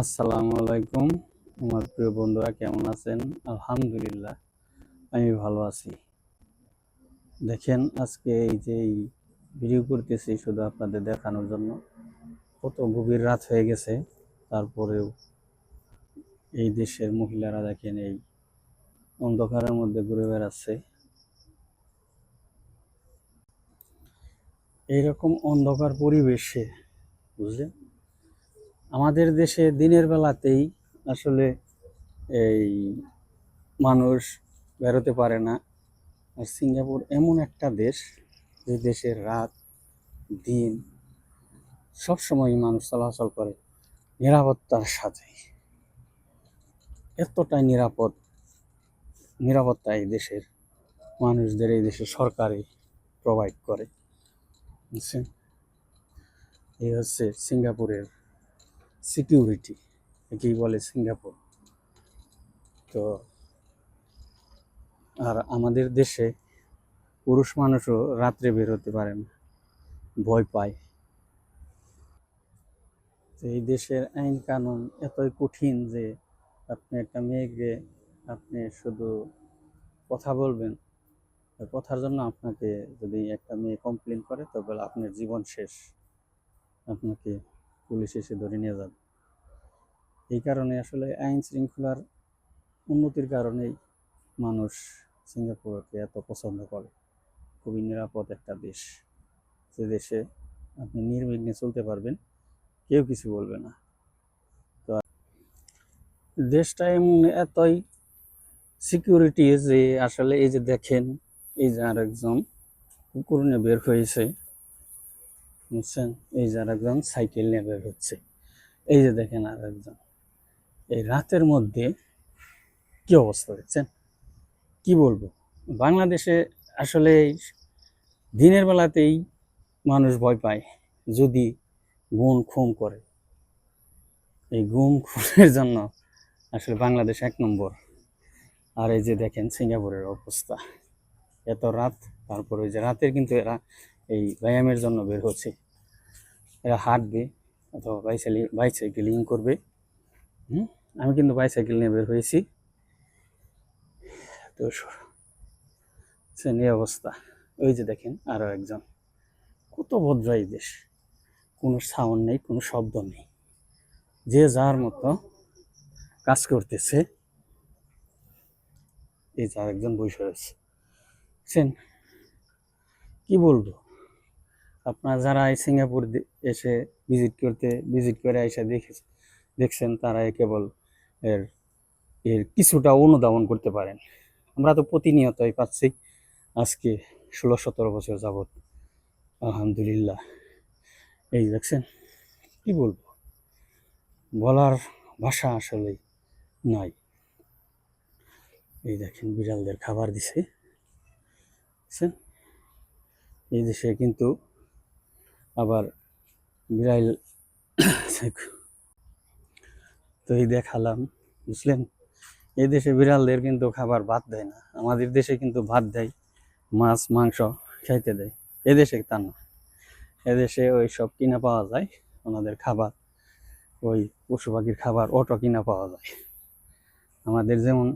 আসসালামু আলাইকুম। আমার প্রিয় বন্ধুরা, কেমন আছেন? আলহামদুলিল্লাহ, আমি ভালো আছি। দেখেন, আজকে এই যে এই ভিডিও করতেছি শুধু আপনাদের দেখানোর জন্য। কত গভীর রাত হয়ে গেছে। তারপরেও এই দেশের মহিলারা দেখেন এই অন্ধকারের মধ্যে ঘুরে বেড়াচ্ছে। এইরকম অন্ধকার পরিবেশে, বুঝলেন? আমাদের দেশে দিনের বেলাতেই আসলে এই মানুষ বেরোতে পারে না। আর সিঙ্গাপুর এমন একটা দেশ যে দেশের রাত, দিন সব সময় মানুষ চলাচল করে নিরাপত্তার সাথে। এতটাই নিরাপদ নিরাপত্তা এই দেশের মানুষদের, এই দেশে সরকারই প্রোভাইড করে। বুঝছেন? এই হচ্ছে সিঙ্গাপুরের সিকিউরিটি একেই বলে সিঙ্গাপুর তো আর আমাদের দেশে পুরুষ মানুষও রাত্রে বের হতে পারে না, ভয় পায়। এই দেশের আইন কানুন এতই কঠিন যে আপনি একটা মেয়েকে আপনি শুধু কথা বলবেন কথার জন্য আপনাকে যদি একটা মেয়ে কমপ্লেন করে, তবে আপনার জীবন শেষ। আপনাকে পুলিশ এসে ধরে নিয়ে যাবে। এই কারণে আসলে আইন শৃঙ্খলার উন্নতির কারণেই মানুষ সিঙ্গাপুরকে এত পছন্দ করে। খুবই নিরাপদ একটা দেশ। যে দেশে আপনি নির্বিঘ্নে চলতে পারবেন, কেউ কিছু বলবে না। তো দেশটা এমন এতই সিকিউরিটি যে আসলে এই যে দেখেন, এই যে আরেকজন কুকুর নিয়ে বের হয়েছে। বুঝছেন? এই যে আরেকজন সাইকেল নিয়ে বের হচ্ছে। এই যে দেখেন আরেকজন। এই রাতের মধ্যে কি অবস্থা দেখছেন কি বলব? বাংলাদেশে আসলে দিনের বেলাতেই মানুষ ভয় পায় যদি গুম খুম করে। এই গুম খুনের জন্য আসলে বাংলাদেশ এক নম্বর। আর এই যে দেখেন সিঙ্গাপুরের অবস্থা। এত রাত, তারপর ওই যে রাতের কিন্তু এরা এই ব্যায়ামের জন্য বের হচ্ছে। এরা হাঁটবে অথবা বাইসাইকেলিং করবে। হুম? আমি কিন্তু বাইসাইকেল নিয়ে বের হয়েছি। তো এই অবস্থা। ওই যে দেখেন আরও একজন। কত ভদ্র এই দেশ। কোনো সাউন্ড নেই, কোনো শব্দ নেই। যে যার মতো কাজ করতেছে। এই যে আরেকজন বসে রয়েছে। বুঝছেন কি বলব? আপনার যারা এই সিঙ্গাপুর এসে ভিজিট করতে ভিজিট করে এসে দেখেছে, দেখছেন তারা কেবল এর এর কিছুটা অনুধাবন করতে পারেন। আমরা তো প্রতিনিয়তই পাচ্ছি। আজকে ষোলো সতেরো বছর যাবৎ, আলহামদুলিল্লাহ। এই দেখছেন, কি বলব? বলার ভাষা আসলে নাই। এই দেখেন, বিড়ালদের খাবার দিছে। এই দেশে কিন্তু আবার বিড়াল তো এই দেখালাম বুঝলেন? এই দেশে বিড়ালদের কিন্তু খাবার ভাত দেয় না। আমাদের দেশে কিন্তু ভাত দেয়, মাছ, মাংস খাইতে দেয়। এদেশে তা না। এদেশে ওই সব কিনা পাওয়া যায়, ওনাদের খাবার। ওই পশু পাখির খাবার, অটো কিনা পাওয়া যায়। আমাদের যেমন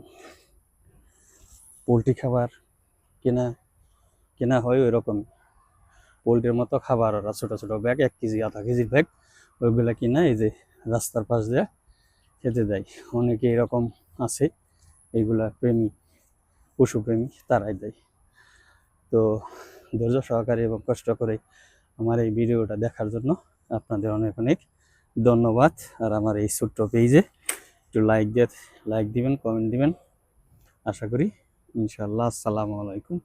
পোলট্রি খাবার কেনা কেনা হয় ওই রকম পোলট্রির মতো খাবার, ওরা ছোটো ছোটো ব্যাগ, এক কেজি, আধা কেজির ব্যাগ, ওইগুলো কিনা এই যে রাস্তার পাশ দিয়ে খেতে দেয়। অনেকে এরকম আছে এইগুলা প্রেমী, পশুপ্রেমী তারাই দেয়। তো ধৈর্য সহকারে এবং কষ্ট করে আমার এই ভিডিওটা দেখার জন্য আপনাদের অনেক অনেক ধন্যবাদ। আর আমার এই ছোট্ট পেজে একটু লাইক দিয়ে লাইক দিবেন কমেন্ট দিবেন। আশা করি ইনশাআল্লাহ, আসসালামু আলাইকুম।